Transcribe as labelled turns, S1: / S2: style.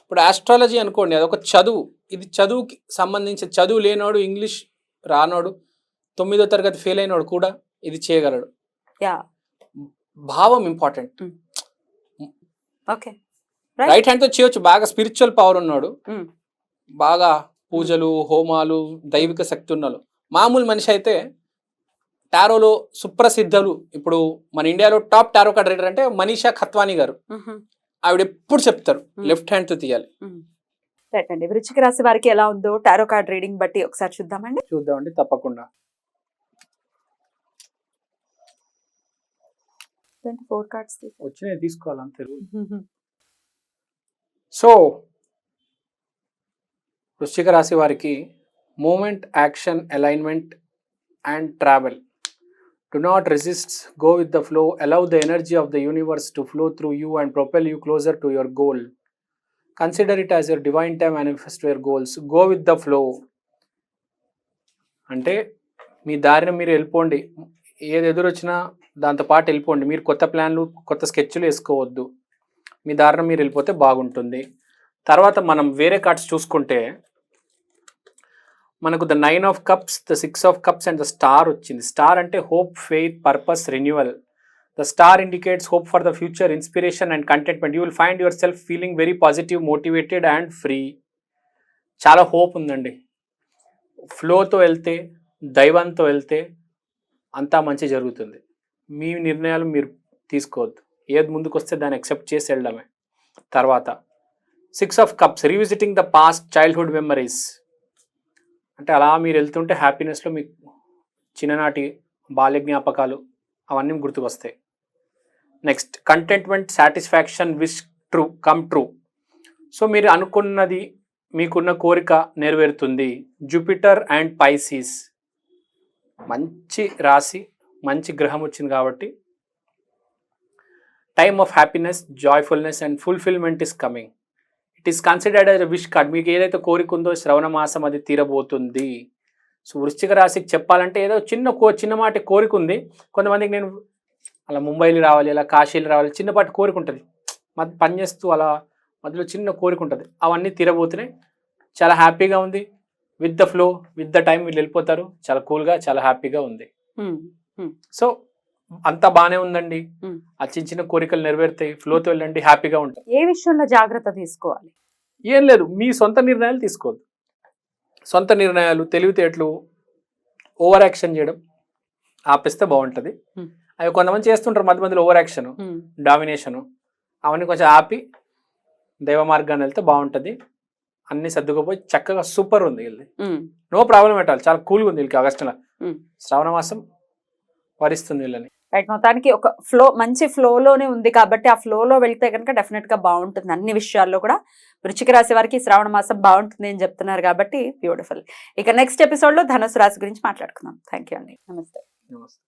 S1: ఇప్పుడు ఆస్ట్రాలజీ అనుకోండి అదొక చదువు. ఇది చదువుకి సంబంధించి చదువు లేనోడు ఇంగ్లీష్ రానోడు తొమ్మిదో తరగతి ఫెయిల్ అయినోడు కూడా ఇది చేయగలడు. భావం ఇంపార్టెంట్
S2: ఓకే.
S1: రైట్. హ్యాండ్తో చేయొచ్చు. బాగా స్పిరిచువల్ పవర్ ఉన్నాడు. బాగా పూజలు హోమాలు దైవిక శక్తి ఉన్నాడు మామూలు మనిషి అయితే టారోలో సుప్రసిద్ధులు. ఇప్పుడు మన ఇండియాలో టాప్ టారో కార్డ్ రీడర్ అంటే మనీషా ఖత్వానీ గారు. ఆవిడ ఎప్పుడు చెప్తారు. లెఫ్ట్ హ్యాండ్తో తీయాలి.
S2: రైట్ అండి వృచ్చిక రాశి వారికి ఎలా ఉందో టారో కార్డ్ రీడింగ్ బట్టి ఒకసారి చూద్దామండి.
S1: చూద్దామండి తప్పకుండా.
S2: ఫోర్ కార్డ్స్
S1: వచ్చినాయి తీసుకోవాలని తెలుగు సో వృశ్చిక రాశి వారికి movement action alignment and travel do not resist go with the flow allow the energy of the universe to flow through you and propel you closer to your goal consider it as your divine time manifest your goals go with the flow అంటే మీ దారిని మీరు వెళ్ళిపోండి. ఏది ఎదురొచ్చినా దాంతో పాటు వెళ్ళిపోండి. మీరు కొత్త ప్లాన్లు కొత్త స్కెచ్లు వేసుకోవద్దు. మీ దారిన మీరు వెళ్ళిపోతే బాగుంటుంది. తర్వాత మనం వేరే కార్డ్స్ చూసుకుంటే మనకు the nine of cups the six of cups and the star వచ్చింది. స్టార్ అంటే hope faith purpose renewal. The star indicates hope for the future inspiration and contentment. You will find yourself feeling very positive motivated and free. చాలా hope ఉందండి. ఫ్లోతో వెళ్తే దైవంతో వెళ్తే అంతా మంచి జరుగుతుంది. మీ నిర్ణయాలు మీరు తీసుకోవద్దు. ఏది ముందుకు వస్తే దాన్ని అక్సెప్ట్ చేసి వెళ్ళడమే. తర్వాత six of cups revisiting the past childhood memories. అంటే అలా మీరు వెళ్తుంటే హ్యాపీనెస్లో మీకు చిన్ననాటి బాల్య జ్ఞాపకాలు అవన్నీ గుర్తుకొస్తాయి. Next contentment satisfaction wish true come true. So మీరు అనుకున్నది మీకున్న కోరిక నెరవేరుతుంది. Jupiter and Pisces. మంచి రాశి మంచి గ్రహం వచ్చింది కాబట్టి time of happiness joyfulness and fulfilment is coming. It is considered as wish card మీకు ఏదైతే కోరిక ఉందో శ్రవణ మాసం అది తీరబోతుంది. సో వృశ్చిక రాశికి చెప్పాలంటే ఏదో చిన్న కో చిన్నమాటి కోరిక ఉంది. కొంతమందికి నేను అలా ముంబైలో రావాలి అలా కాశీలో రావాలి చిన్నపాటి కోరిక ఉంటుంది. మధ్య పని చేస్తూ అలా మధ్యలో చిన్న కోరిక ఉంటుంది. అవన్నీ తీరబోతున్నాయి. చాలా హ్యాపీగా ఉంది. With the flow with the time వీళ్ళు వెళ్ళిపోతారు. చాలా కూల్గా చాలా హ్యాపీగా ఉంది. సో అంతా బాగానే ఉందండి. ఆ చిన్న చిన్న కోరికలు నెరవేరుతాయి. ఫ్లోతో వెళ్ళండి హ్యాపీగా ఉంటాయి
S2: ఏ విషయంలో జాగ్రత్త తీసుకోవాలి?
S1: ఏం లేదు మీ సొంత నిర్ణయాలు తీసుకోవద్దు. సొంత నిర్ణయాలు తెలివితేటలు ఓవర్ యాక్షన్ చేయడం ఆపేస్తే బాగుంటుంది. అవి కొంతమంది చేస్తుంటారు మధ్య మధ్యలో ఓవర్ యాక్షన్ డామినేషను. అవన్నీ కొంచెం ఆపి దైవ మార్గాన్ని వెళ్తే బాగుంటుంది. అన్ని సర్దుకుపోయి చక్కగా సూపర్ ఉంది వీళ్ళది. నో ప్రాబ్లం పెట్టాలి చాలా కూల్గా ఉంది వీళ్ళకి ఆగస్టులో. శ్రావణ మాసం వరిస్తుంది వీళ్ళని.
S2: రైట్ మొత్తానికి ఒక ఫ్లో మంచి ఫ్లోలోనే ఉంది కాబట్టి ఆ ఫ్లోలో వెళ్తే కనుక డెఫినెట్గా బాగుంటుంది. అన్ని విషయాల్లో కూడా వృచ్చిక రాశి వారికి శ్రావణ మాసం బాగుంటుంది అని చెప్తున్నారు కాబట్టి బ్యూటిఫుల్ ఇక నెక్స్ట్ ఎపిసోడ్లో ధనుసు రాశి గురించి మాట్లాడుకుందాం. థ్యాంక్ యూ అండి. నమస్తే.
S1: నమస్తే.